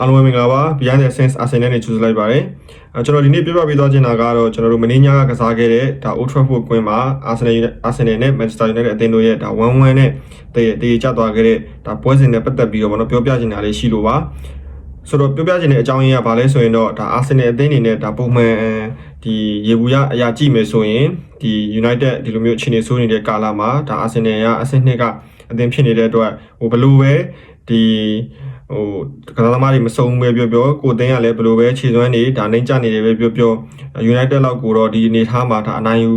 အားလုံးပဲမင်္ဂလာပါ Behind the Scenes Arsenal နဲ့ကြိုဆိုလိုက်ပါတယ်အဲကျွန်တော်ဒီနေ့ပြပြပေးသွားချင်တာကတော့ကျွန်တော်တို့မင်းညာကကစားခဲ့တဲ့ဒါ Old Trafford ကွင်းမှာ Arsenal Arsenal နဲ့ Manchester United အသင်းတို့ရဲ့ဒါ1-1နဲ့တည်တည်ကျသွားခဲ့တဲ့ဒါပွဲစဉ်နဲ့ပတ်သက်ပြီးတော့ဘောနော်ပြောပြချင်တာလေးရှိလို့ပါဆိုတော့ပြောပြချင်တဲ့အကြောင်းရင်းကဘာလဲဆိုရင်တော့ဒါ Arsenal အသင်းအနေနဲ့ဒါပုံမှန်ဒီရေဘူးရအရာကြည့်မယ်ဆိုရင်ဒီ United ဒီလိုမျိုးအခြေအနေဆိုးနေတဲ့ကာလမှာဒါ Arsenal ကအဆင့်နှစ်ကအသင်းဖြစ်နေတဲ့အတွက်ဟိုဘလို့ပဲဒီ ဟိုကစားသမားတွေမစုံပဲပြောပြောကိုအသင်းကလည်းဘလို့ပဲခြေစွမ်းနေဒါနှိမ့်ကျနေတယ်ပဲပြောပြော United လောက်ကိုတော့ဒီအနေထားမှာဒါအနိုင်ယူ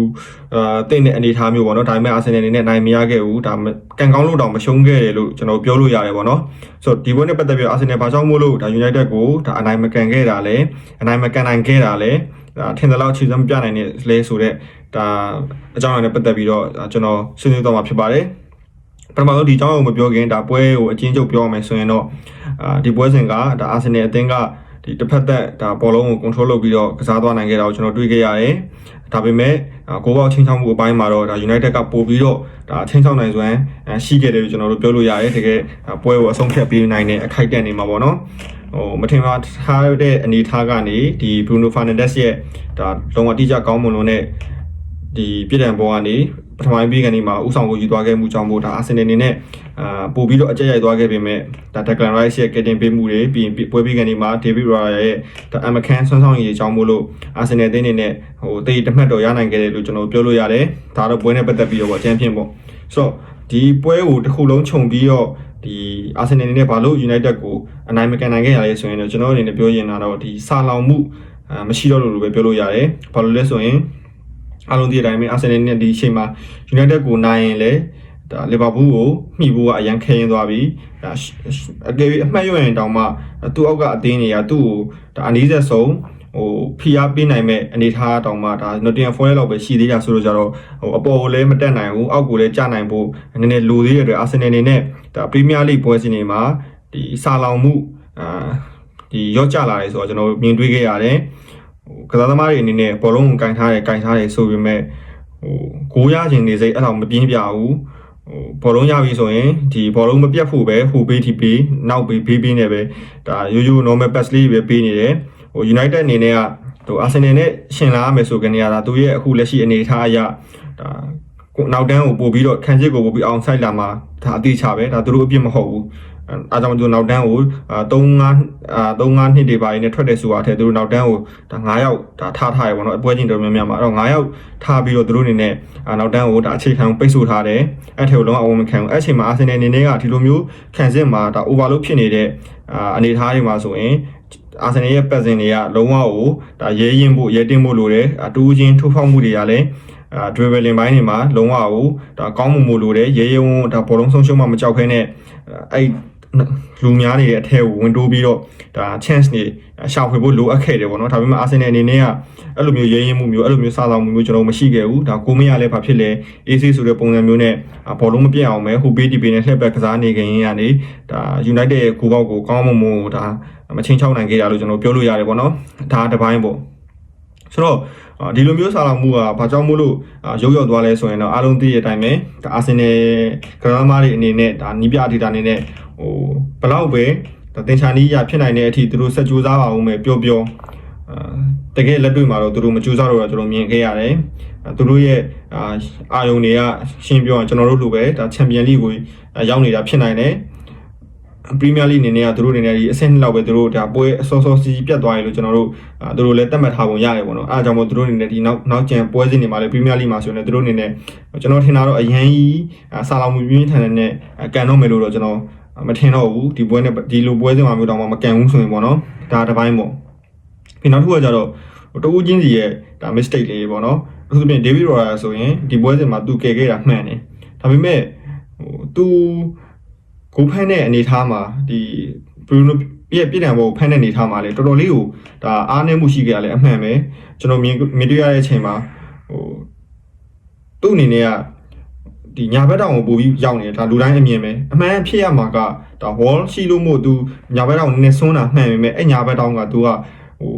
အာတင့်တဲ့အနေထားမျိုးပေါ့နော်ဒါပေမဲ့ Arsenal အနေနဲ့နိုင်မရခဲ့ဘူးဒါကန်ကောင်းလို့တောင်မရှုံးခဲ့တယ်လို့ကျွန်တော်ပြောလို့ရတယ်ပေါ့နော်ဆိုတော့ဒီပွဲနဲ့ပတ်သက်ပြီး Arsenal ဘာကြောင့်မို့လို့ဒါ United ကိုဒါအနိုင်မကန်ခဲ့တာလဲအနိုင်မကန်နိုင်ခဲ့တာလဲဒါထင်တယ်လို့ခြေစွမ်းမပြနိုင်တဲ့လဲဆိုတော့ဒါအကြောင်းအရာနဲ့ပတ်သက်ပြီးတော့ကျွန်တော်ဆွေးနွေးတော့မှာဖြစ်ပါတယ် ပထမဆုံးဒီအကြောင်းကိုမပြောခင်ဒါပွဲကိုအချင်းချုပ်ပြောရမယ်ဆိုရင်တော့အာဒီပွဲစဉ်ကဒါအာဆင်နယ်အသင်းကဒီတစ်ဖက်သက်ဒါဘောလုံးကို control လုပ်ပြီးတော့ကစားသွားနိုင်ခဲ့တာကိုကျွန်တော်တွေ့ခဲ့ရတယ်။ဒါပေမဲ့ကိုဘောက်ချင်းချောင်းမှုအပိုင်းမှာတော့ဒါ United ကပို့ပြီးတော့ဒါချင်းချောင်းနိုင်စွမ်းရှိခဲ့တယ်လို့ကျွန်တော်တို့ပြောလို့ရတယ်။တကယ်ပွဲကိုအဆုံးဖြတ်ပေးနိုင်တဲ့အခိုက်အတန့်နေမှာပေါ့နော်။ဟိုမထင်မှတ်ထားတဲ့အနေထားကနေဒီ Bruno Fernandes ရဲ့ဒါလုံးဝတိကျကောင်းမွန်လို့နဲ့ ဒီပြည်တံဘောကနေပထမပိုင်းပြီးကနေမှာဥဆောင်ကိုယူသွားခဲ့မှုကြောင့်မို့ဒါအာဆင်နယ်အနေနဲ့အာပို့ပြီးတော့အကြက်ရိုက်သွားခဲ့ပေမဲ့ဒါ Declan Rice ရဲ့ကတင်ပေးမှုတွေပြီးရင်ပွဲပြီးကနေမှာ David Raya ရဲ့ဒါ Amakan ဆွမ်းဆောင်ရည်အကြောင်းမို့လို့အာဆင်နယ်အသင်းအနေနဲ့ဟိုတိတ်တမှတ်တော်ရနိုင်ခဲ့တယ်လို့ကျွန်တော်ပြောလို့ရတယ်ဒါတော့ပွဲနဲ့ပတ်သက်ပြီးတော့ပေါ့အချမ်းဖြစ်ပေါ့ဆိုတော့ဒီပွဲကိုတစ်ခုလုံးခြုံပြီးတော့ဒီအာဆင်နယ်အနေနဲ့ဘာလို့ United ကိုအနိုင်မကန်နိုင်ခဲ့ရလဲဆိုရင်တော့ကျွန်တော်အနေနဲ့ပြောရင်တော့ဒီစာလောင်မှုအာမရှိတော့လို့လို့ပဲပြောလို့ရတယ်ဘာလို့လဲဆိုရင် အားလုံးဒီအတိုင်းပဲအာဆင်နယ်နဲ့ဒီအချိန်မှာ United ကိုနိုင်ရင်လည်းဒါလီဗာပူးကိုမှီဖို့ကအရန်ခဲရင်သွားပြီဒါအကယ်၍အမှတ်ရရင်တောင်မှသူ့အောက်ကအသင်းတွေကသူ့ကိုဒါအနည်းဆက်ဆုံးဟိုဖိအားပေးနိုင်မဲ့အနေထားတောင်မှဒါ Nottingham Forest လောက်ပဲရှိသေးတာဆိုတော့ကြတော့ဟိုအပေါ်ကိုလည်းမတက်နိုင်ဘူးအောက်ကိုလည်းကျနိုင်ဖို့နည်းနည်းလိုသေးတဲ့အတွက် Arsenal အနေနဲ့ဒါ Premier League ပွဲစဉ်တွေမှာဒီစာလောင်မှုအာဒီရော့ကျလာတယ်ဆိုတော့ကျွန်တော်မြင်တွေ့ခဲ့ရတယ် ဟိုကစားသမားတွေအနေနဲ့ဘောလုံးကိုကင်ထားတယ်ကင်ထားတယ်ဆိုပေမဲ့ဟိုကိုးရခြင်းနေစိတ်အဲ့လောက်မပြင်းပြဘူးဟိုဘောလုံးရပြီဆိုရင်ဒီဘောလုံးမပြတ်ဖို့ပဲဟိုပေးထိပေးနောက်ပေးပေးပေးနေပဲဒါရိုးရိုး normal pass လေးပဲပေးနေတယ်ဟို United အနေနဲ့ကဟို Arsenal နဲ့ရှင်လာမယ်ဆိုကနေရတာသူရဲ့အခုလက်ရှိအနေအထားအရဒါကိုနောက်တန်းကိုပို့ပြီးတော့ခံစစ်ကိုပို့ပြီးအောင်ဆိုင်လာမှာဒါအတိအချပဲဒါသူတို့အပြစ်မဟုတ်ဘူး အားကြောင့်သူနောက်တန်းကို3 5အာ3 5နှစ်တွေပိုင်းနဲ့ထွက်တယ်ဆိုတာအထက်သူတို့နောက်တန်းကိုဒါ9ယောက်ဒါထားထားရပေါ့နော်အပွဲချင်းတော်များများမှာအဲ့တော့9ယောက်ထားပြီးတော့သူတို့အနေနဲ့နောက်တန်းကိုဒါအခြေခံပိတ်ဆို့ထားတယ်အဲ့ထဲကိုလုံးဝအဝန်မခံဘူးအဲ့အချိန်မှာအာဆင်နယ်အနေနဲ့ကဒီလိုမျိုးခံစစ်မှာဒါ overload ဖြစ်နေတဲ့အာအနေအထားတွေမှာဆိုရင်အာဆင်နယ်ရဲ့ပတ်စင်တွေကလုံးဝကိုဒါရဲရင်ဖို့ရဲတင်းဖို့လိုတယ်အတူးချင်းထိုးဖောက်မှုတွေကလည်းအာ dribbling ဘိုင်းတွေမှာလုံးဝကိုဒါကောင်းမှုမို့လိုတယ်ရဲရဲဝန်းဒါဘောလုံးဆုံးရှုံးမှမကြောက်ခဲနဲ့အဲ့ လူများနေတဲ့အထက်ကိုဝင်တိုးပြီးတော့ဒါ chance နေရှာဖွေဖို့လိုအပ်ခဲ့တယ်ပေါ့နော်ဒါပေမဲ့ Arsenal အနေနဲ့ကအဲ့လိုမျိုးရဲရင်မှုမျိုးအဲ့လိုမျိုးစားဆောင်မှုမျိုးကျွန်တော်မရှိခဲ့ဘူးဒါကိုမရလည်းဘာဖြစ်လဲ AC ဆိုတဲ့ပုံစံမျိုးနဲ့ဘောလုံးမပြတ်အောင်ပဲဟိုပေးဒီပေးနဲ့လှည့်ဘက်ကစားနေခင်ရနေဒါ United ရဲ့ကိုပေါက်ကိုကောင်းမွန်မွန်ဒါမချင်းချောက်နိုင်ခဲ့ရလို့ကျွန်တော်ပြောလို့ရတယ်ပေါ့နော်ဒါတစ်ပိုင်းပေါ့ဆိုတော့ ဒီလိုမျိုးဆာလောင်မှုကဘာကြောင့်မို့လို့ရုပ်ရောက်သွားလဲဆိုရင်တော့အားလုံးသိတဲ့အတိုင်းပဲဒါအာဆင်နယ်ဂရမ်းမားတွေအနေနဲ့ဒါနီးပြဒေတာအနေနဲ့ဟိုဘလောက်ပဲဒါတင်ချာနီးရဖြစ်နိုင်တဲ့အထိသူတို့ဆက်ကြိုးစားပါအောင်မယ်ပြောပြောအာတကယ်လက်တွေ့မှာတော့သူတို့မကြိုးစားတော့တော့ကျွန်တော်မြင်ခဲ့ရတယ်သူတို့ရဲ့အာအာယုံတွေကရှင်းပြောရင်ကျွန်တော်တို့လိုပဲဒါချန်ပီယံလိကိုရောက်နေတာဖြစ်နိုင်တယ် ပရီးမီးယားလိအနေနဲ့ကသူတို့အနေနဲ့ဒီအဆင့်နှစ်လောက်ပဲသူတို့ဒါပွဲအစောစောစီးပြတ်သွားရလို့ကျွန်တော်တို့သူတို့လည်းတတ်မှတ်ထားပုံရတယ်ပေါ့နော်အဲအကြောင်းမို့သူတို့အနေနဲ့ဒီနောက်နောက်ကျန်ပွဲစဉ်တွေမှာလည်းပရီးမီးယားလိမှာဆိုရင်လည်းသူတို့အနေနဲ့ကျွန်တော်ထင်တာတော့အရန်ကြီးဆာလောင်မှုပြင်းထန်တဲ့နဲ့ကန်တော့မယ်လို့တော့ကျွန်တော်မထင်တော့ဘူးဒီပွဲနဲ့ဒီလိုပွဲစဉ်မှာမျိုးတောင်မှမကန်ဘူးဆိုရင်ပေါ့နော်ဒါတစ်ပိုင်းပေါ့ပြီးနောက်တစ်ခုကကြတော့တဦးချင်းစီရဲ့ဒါ mistake လေးပေါ့နော်အထူးသဖြင့် David Roya ဆိုရင်ဒီပွဲစဉ်မှာသူကယ်ခဲ့တာမှန်တယ်ဒါပေမဲ့ဟိုသူ ကိုဖန်းတဲ့အနေထားမှာဒီ Bruno ပြည့်ပြည့်တံဘောဖန်းတဲ့အနေထားမှာလေတော်တော်လေးကိုဒါအားနည်းမှုရှိခဲ့ရလဲအမှန်ပဲကျွန်တော်မြင်မြင်တွေ့ရတဲ့အချိန်မှာဟိုသူ့အနေနဲ့ကဒီညာဘက်တောင်ကိုပို့ပြီးရောက်နေတယ်ဒါလူတိုင်းအမြင်ပဲအမှန်ဖြစ်ရမှာကဒါ wall ရှိလို့မို့သူညာဘက်တောင်နည်းနည်းဆွန်းတာမှန်ပေမဲ့အဲ့ညာဘက်တောင်ကသူကဟို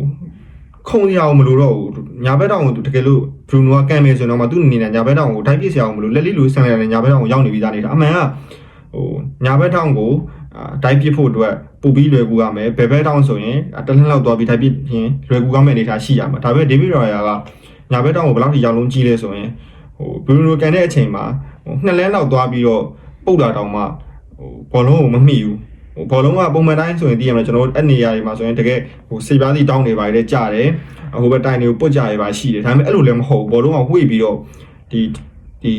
ခုံရအောင်မလို့တော့ဘူးညာဘက်တောင်ကိုတကယ်လို့ Bruno ကကမ်းမယ်ဆိုတော့မှသူ့အနေနဲ့ညာဘက်တောင်ကိုတိုက်ပစ်စရာအောင်မလို့လက်လေးလိုဆန်ရတယ်ညာဘက်တောင်ကိုရောက်နေပြီးသားနေတာအမှန်က ဟိုညာဘက်တောင်ကိုအာတိုက်ပစ်ဖို့အတွက်ပူပြီးလွယ်ကူရမယ်ဘယ်ဘက်တောင်းဆိုရင်အာတစ်လှမ်းလောက်သွားပြီးတိုက်ပစ်ရင်လွယ်ကူရမယ့်အနေအထားရှိရမှာဒါပေမဲ့ဒေးဗစ်ရော်ယာကညာဘက်တောင်းကိုဘယ်လောက်ထိရောက်လုံးကြီးလဲဆိုရင်ဟိုဘရူနိုကန်တဲ့အချိန်မှာဟိုနှစ်လမ်းလောက်သွားပြီးတော့ပုတ်တာတောင်မှဟိုဘောလုံးကိုမမိဘူးဟိုဘောလုံးကပုံမှန်တိုင်းဆိုရင်သိရမလားကျွန်တော်တို့အဲ့နေရာတွေမှာဆိုရင်တကယ်ဟိုစေပြားစီတောင်းနေပါတယ်ကြာတယ်ဟိုဘက်တိုင်တွေကိုပုတ်ကြရပါရှိတယ်ဒါပေမဲ့အဲ့လိုလည်းမဟုတ်ဘူးဘောလုံးကဝှေ့ပြီးတော့ဒီဒီ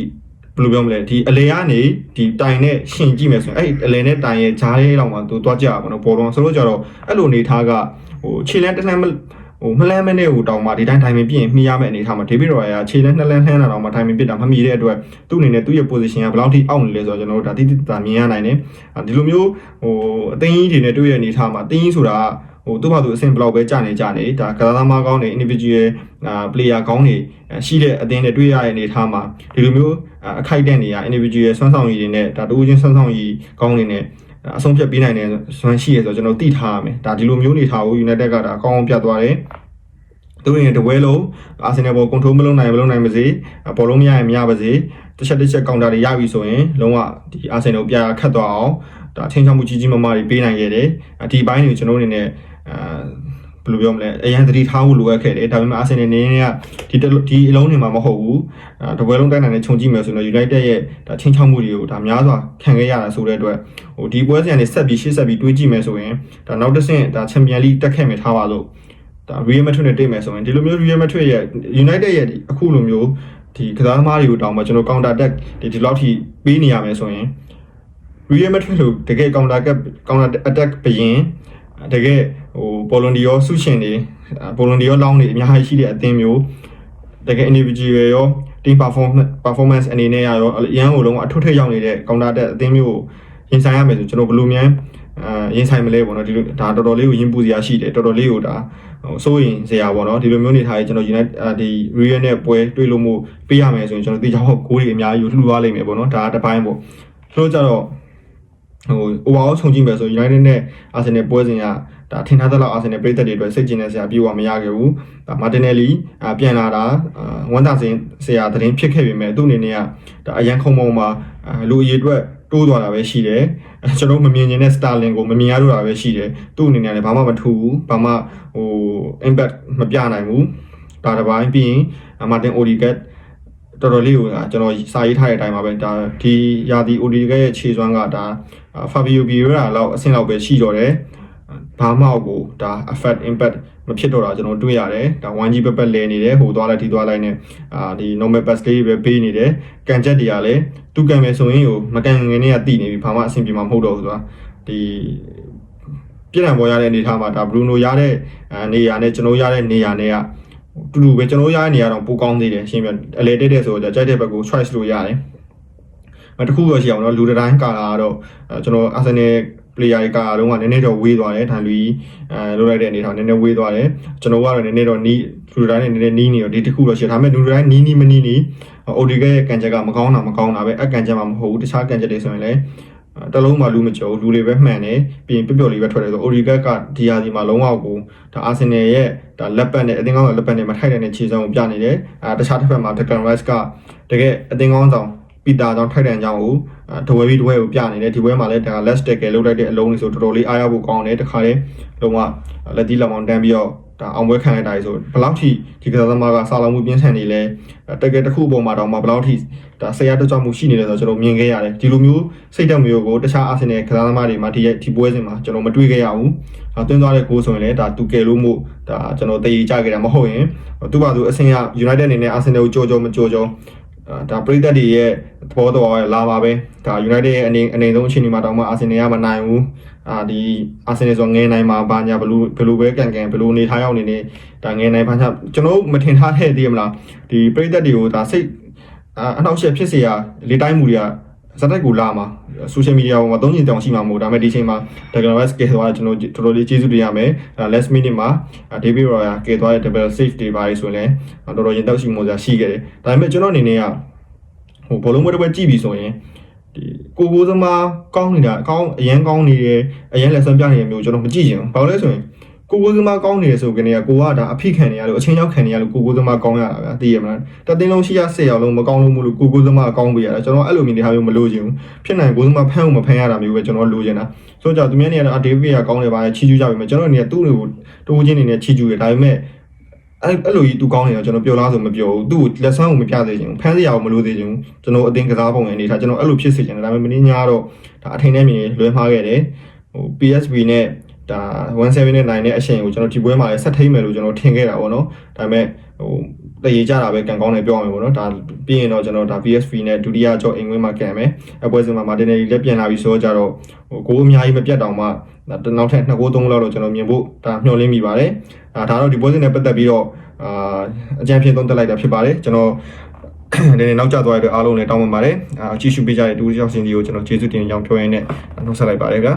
ဘယ်လိုပြောမလဲဒီအလေကနေဒီတိုင်နဲ့ရှင်ကြည့်မယ်ဆိုရင်အဲ့အလေနဲ့တိုင်ရဲ့ဂျားလေးလောက်မှသူသွားကြပါတော့ဘောလုံးဆိုလို့ကြတော့အဲ့လိုအနေထားကဟိုခြေလန်းတစ်လန်းမဟိုမလန်းမနဲ့ဟိုတောင်မှဒီတိုင်းတိုင်ပင်ပြည့်ရင်မှီရမယ့်အနေထားမှာဒေးဗစ်ရော်ယာခြေလန်းနှစ်လန်းလှမ်းတာတောင်မှတိုင်ပင်ပြစ်တာမမှီတဲ့အတွက်သူ့အနေနဲ့သူ့ရဲ့ position ကဘယ်လောက်ထိအောက်နေလဲဆိုတော့ကျွန်တော်တို့ဒါတိတိတာမြင်ရနိုင်တယ်ဒီလိုမျိုးဟိုအသိကြီးတွေနဲ့တွေ့ရအနေထားမှာအသိကြီးဆိုတာကဟို သူ့ဘာသူအဆင့်ဘလောက်ပဲကြာနေကြနေဒါကစားသမားကောင်းတွေ individual အာ player ကောင်းတွေရှိတဲ့အသင်းတွေတွေ့ရတဲ့အနေထားမှာဒီလိုမျိုးအခိုက်အတန့်တွေက individual ဆွမ်းဆောင်ရည်တွေနဲ့ဒါတူးချင်းဆွမ်းဆောင်ရည်ကောင်းတွေနဲ့အဆုံးဖြတ်ပေးနိုင်တဲ့ဆွမ်းရှိရဆိုတော့ကျွန်တော်သိထားရမယ်ဒါဒီလိုမျိုးနေထားကို United ကဒါအကောင်းအောင်ပြတ်သွားတယ်သူတို့ရဲ့တပွဲလုံးအာဆင်နယ်ဘောကွန်ထရိုးမလုပ်နိုင်မလုပ်နိုင်ပါစေဘောလုံးမရရင်မရပါစေတစ်ချက်တစ်ချက်ကောင်တာတွေရပြီဆိုရင်လုံးဝဒီအာဆင်နယ်ကိုပြခတ်သွားအောင်ဒါထင်းချောင်းမှုကြီးကြီးမားမားတွေပေးနိုင်ခဲ့တယ်ဒီဘိုင်းတွေကျွန်တော်တို့အနေနဲ့ အာဘယ်လိုပြောမလဲအရန်သတိထားဖို့လိုအပ်ခဲ့တယ်ဒါပေမဲ့အာဆင်နယ်နေနေကဒီဒီအလုံးတွေမှာမဟုတ်ဘူးအဲတပွဲလုံးတိုက်နိုင်တဲ့ခြုံကြည့်မယ်ဆိုတော့ United ရဲ့ဒါချင်းချောက်မှုတွေကိုဒါများစွာခံခဲ့ရတာဆိုတဲ့အတွက်ဟိုဒီပွဲစဉ်ကနေဆက်ပြီးရှေ့ဆက်ပြီးတွေးကြည့်မယ်ဆိုရင်ဒါနောက်တစ်ဆင့်ဒါချန်ပီယံလိတက်ခဲ့မယ်ထားပါလို့ဒါ Real Madrid နဲ့တွေ့မယ်ဆိုရင်ဒီလိုမျိုး Real Madrid ရဲ့ United ရဲ့အခုလိုမျိုးဒီကစားသမားတွေကိုတောင်းမှကျွန်တော် counter attack ဒီဒီလောက်ထိပေးနေရမယ်ဆိုရင် Real Madrid လို့တကယ် counter attack counter attack ဘရင်တကယ် ဟိုပိုလန်ဒီယောဆုရှင်တွေပိုလန်ဒီယောလောင်းတွေအများကြီးရှိတဲ့အသင်းမျိုးတကယ် individual ရော team performance performance အနေနဲ့ရောအရန်ကိုလုံးဝအထွတ်ထိပ်ရောက်နေတဲ့ counter attack အသင်းမျိုးကိုရင်ဆိုင်ရမယ်ဆိုကျွန်တော်ဘယ်လိုများအာရင်ဆိုင်မလဲပေါ့နော်ဒီလိုဒါတော်တော်လေးကိုရင်ပူစရာရှိတယ်တော်တော်လေးကိုဒါဟိုစိုးရင်စရာပေါ့နော်ဒီလိုမျိုးနေထားရင်ကျွန်တော် United ဒီ Real နဲ့ပွဲတွေ့လို့မို့ပေးရမယ်ဆိုရင်ကျွန်တော်တေချာဟောဂိုးတွေအများကြီးလှူသွားလိမ့်မယ်ပေါ့နော်ဒါတစ်ပိုင်းပေါ့ဆိုတော့ကြတော့ ဟို overall ခြုံကြည့်မယ်ဆို United နဲ့ Arsenal ပွဲစဉ်ကဒါထင်ထားသလောက် Arsenal ပြည်သက်တွေအတွက်စိတ်ကျဉ်တဲ့ဆရာပြေဝမရခဲ့ဘူးဒါ Martinelli ပြန်လာတာဝန်တာစင်ဆရာသတင်းဖြစ်ခဲ့ပေမဲ့သူ့အနေနဲ့ကဒါအရန်ခုံပုံမှာလူအရေးအတွက်တိုးသွားတာပဲရှိတယ်ကျွန်တော်မမြင်နေတဲ့ Starling ကိုမမြင်ရတော့တာပဲရှိတယ်သူ့အနေနဲ့လည်းဘာမှမထူဘူးဘာမှဟို impact မပြနိုင်ဘူးဒါတစ်ပိုင်းပြီးရင် Martin Odegaard တော်တော်လေးကိုကျွန်တော်စာရေးထားတဲ့အတိုင်းပါပဲဒါဒီယာဒီ Odegaard ရဲ့ခြေစွမ်းကဒါ Fabio Vieira လောက်အဆင့်လောက်ပဲရှိတော့တယ်ဘာမှကိုဒါ effect impact မဖြစ်တော့တာကျွန်တော်တွေ့ရတယ်ဒါ 1G ပက်ပက်လဲနေတယ်ဟိုသွားလိုက်ဒီသွားလိုက်နဲ့အာဒီ normal pass လေးပဲပေးနေတယ်ကန်ချက်တွေကလည်းသူကန်မယ်ဆိုရင်ဟိုမကန်ငယ်နဲ့ကတည်နေပြီဘာမှအဆင်ပြေမှာမဟုတ်တော့ဘူးဆိုတာဒီပြည်နယ်ပေါ်ရတဲ့အနေထားမှာဒါ Bruno ရတဲ့နေရာနဲ့ကျွန်တော်ရတဲ့နေရာနဲ့က တူတူပဲကျွန်တော်ရတဲ့နေရာတော့ပိုကောင်းသေးတယ်ရှင်းပြအလေတက်တဲ့ဆိုတော့ကြိုက်တဲ့ဘက်ကို choice လို့ရတယ်အတခုတော့ရှိအောင်တော့လူတိုင်းကာလာတော့ကျွန်တော် Arsenal player တွေကတော့ကနည်းနည်းတော့ဝေးသွားတယ်ဒါလူကြီးအဲလိုလိုက်တဲ့အနေထားနည်းနည်းဝေးသွားတယ်ကျွန်တော်ကတော့နည်းနည်းတော့နီးလူတိုင်းနဲ့နည်းနည်းနီးနေတော့ဒီတစ်ခုတော့ရှိဒါပေမဲ့လူတိုင်းနီးနီးမနီးနီးအိုဒီကရဲ့ကန်ချက်ကမကောင်းတာမကောင်းတာပဲအကန်ချက်မှမဟုတ်ဘူးတခြားကန်ချက်တွေဆိုရင်လည်း တလုံးမှလူမကြုံလူတွေပဲမှန်တယ်ပြီးရင်ပြပျော်လေးပဲထွက်တယ်ဆိုအိုဒီကက်ကဒီယာဒီမှာလုံးဝကိုဒါအာဆင်နယ်ရဲ့ဒါလက်ပတ်နဲ့အသင်းကောင်းလက်ပတ်နဲ့မထိုက်တဲ့ခြေစုံကိုပြနေတယ်အဲတခြားတစ်ဖက်မှာဒကန်ရိုက်စ်ကတကယ်အသင်းကောင်းဆောင်ပီတာကြောင့်ထိုက်တန်ကြောင့်ကိုတဝဲပြီးတဝဲကိုပြနေတယ်ဒီဘွဲမှာလည်းဒါ less tackle လုပ်လိုက်တဲ့အလုံးလေးဆိုတော်တော်လေးအားရဖို့ကောင်းတယ်တခါလေလုံးဝလက်တီးလောင်အောင်တန်းပြီးတော့ ဒါအောင်ပွဲခံလိုက်တာဆိုဘယ်လောက်ထိဒီကစားသမားကစာလောင်မှုပြင်းထန်နေလဲတကယ်တစ်ခုအပေါ်မှာတော့မှဘယ်လောက်ထိဒါဆရာတက်ကြွမှုရှိနေလဲဆိုတော့ကျွန်တော်မြင်ခဲ့ရတယ်ဒီလိုမျိုးစိတ်ဓာတ်မျိုးကိုတခြားအာဆင်နယ်ကစားသမားတွေမှာဒီဒီပွဲစဉ်မှာကျွန်တော်မတွေ့ခဲ့ရဘူးအဲတွင်းသွားတဲ့ဂိုးဆိုရင်လည်းဒါတူကယ်လို့မို့ဒါကျွန်တော်တည်ကြခဲ့တာမဟုတ်ရင်သူ့ဘာသူအဆင်ရ United အနေနဲ့အာဆင်နယ်ကိုကြောကြောမကြောကြော ဒါပရိသတ်တွေရဲ့သဘောတော်လာပါပဲဒါ United ရဲ့အနေအနေဆုံးအချိန်ဒီမှာတောင်မှအာဆင်နယ်ကမနိုင်ဘူးအာဒီအာဆင်နယ်ဆိုငယ်နိုင်မှာဘာညာဘလူးဘလူးပဲကန်ကန်ဘလူးနေထားရောက်နေနေဒါငယ်နိုင်ဘာညာကျွန်တော်မထင်ထားခဲ့သေးမလားဒီပရိသတ်တွေကိုဒါစိတ်အနောက်ရှက်ဖြစ်เสียလေတိုင်းမှုတွေက ဇက်တက်ကိုလာမှာ social media ပေါ်မှာသုံးချင်တောင်ရှိမှာမဟုတ်ဒါပေမဲ့ဒီချိန်မှာ Dragon West ကဲသွားကျွန်တော်တော်တော်လေးကျေးဇူးတင်ရမယ် last minute မှာ David Roya ကဲသွားတဲ့ double save တွေပါဆိုရင်လည်းတော်တော်ရင်တောက်ရှိမှုစရာရှိခဲ့တယ်ဒါပေမဲ့ကျွန်တော်အနေနဲ့ကဟိုဘောလုံးပွဲတစ်ပွဲကြည့်ပြီဆိုရင်ဒီကိုကိုသမားကောင်းနေတာအကောင်းအရန်ကောင်းနေတယ်အရန်လက်ဆန်းပြနေတယ်မျိုးကျွန်တော်မကြည့်ချင်ဘူးဘာလို့လဲဆိုရင် ကိုကိုသမားကောင်းနေရဆိုကနေကကိုကဒါအဖိခံနေရလို့အချင်းရောက်ခံနေရလို့ကိုကိုသမားကောင်းရတာဗျာသိရမလားတသိန်းလုံးရှိရ10ရောက်လုံးမကောင်းလို့မလို့ကိုကိုသမားကောင်းပေးရတာကျွန်တော်အဲ့လိုမျိုးနေဟာမျိုးမလို့ချင်ဘူးဖြစ်နိုင်ကိုသမားဖမ်းဖို့မဖမ်းရတာမျိုးပဲကျွန်တော်လိုချင်တာဆိုတော့သူများနေရတော့ဒေးဗစ်ကကောင်းနေပါလေချီကျူးကြပြီမယ်ကျွန်တော်နေကသူ့တွေကိုတိုးချင်းနေနဲ့ချီကျူးတယ်ဒါပေမဲ့အဲ့အဲ့လိုကြီးသူကောင်းနေတော့ကျွန်တော်ပြောလားဆိုမပြောဘူးသူ့ကိုလက်ဆန်းကိုမပြသေးချင်ဘူးဖမ်းစရာကိုမလို့သေးချင်ဘူးကျွန်တော်အတင်းကစားပုံရနေတာကျွန်တော်အဲ့လိုဖြစ်စေချင်တယ်ဒါပေမဲ့မင်းညာတော့ဒါအထင်နဲ့မြင်လွဲမှားခဲ့တယ်ဟို PSV နဲ့ ဒါ17နဲ့9နဲ့အချိန်ကိုကျွန်တော်ဒီပွဲမှာလည်းဆက်ထိမ့်မယ်လို့ကျွန်တော်ထင်ခဲ့တာပေါ့နော်ဒါပေမဲ့ဟိုတရေကြတာပဲကန်ကောင်းတယ်ပြောရမယ်ပေါ့နော်ဒါပြီးရင်တော့ကျွန်တော်ဒါ PSV နဲ့ဒုတိယကြော့အင်္ဂွင်းမှာကန်မယ်အပွဲစဉ်မှာမာတင်နယ်လီလည်းပြန်လာပြီးဆိုတော့ကြတော့ဟိုကိုအများကြီးမပြတ်တောင်မှဒါနောက်ထပ်2ဂိုး3လောက်တော့ကျွန်တော်မြင်ဖို့ဒါမျှော်လင့်မိပါတယ်အာဒါတော့ဒီပွဲစဉ်နဲ့ပတ်သက်ပြီးတော့အာအကြံဖြင့်သုံးသပ်လိုက်တာဖြစ်ပါတယ်ကျွန်တော်ဒီနေ့နောက်ကျသွားတဲ့အတွက်အားလုံးလည်းတောင်းပန်ပါတယ်အာကြည့်ရှုပေးကြတဲ့တူတယောက်စင်ဒီကိုကျွန်တော်ကျေးဇူးတင်ကြောင်းပြောရင်းနဲ့နှုတ်ဆက်လိုက်ပါတယ်ဗျာ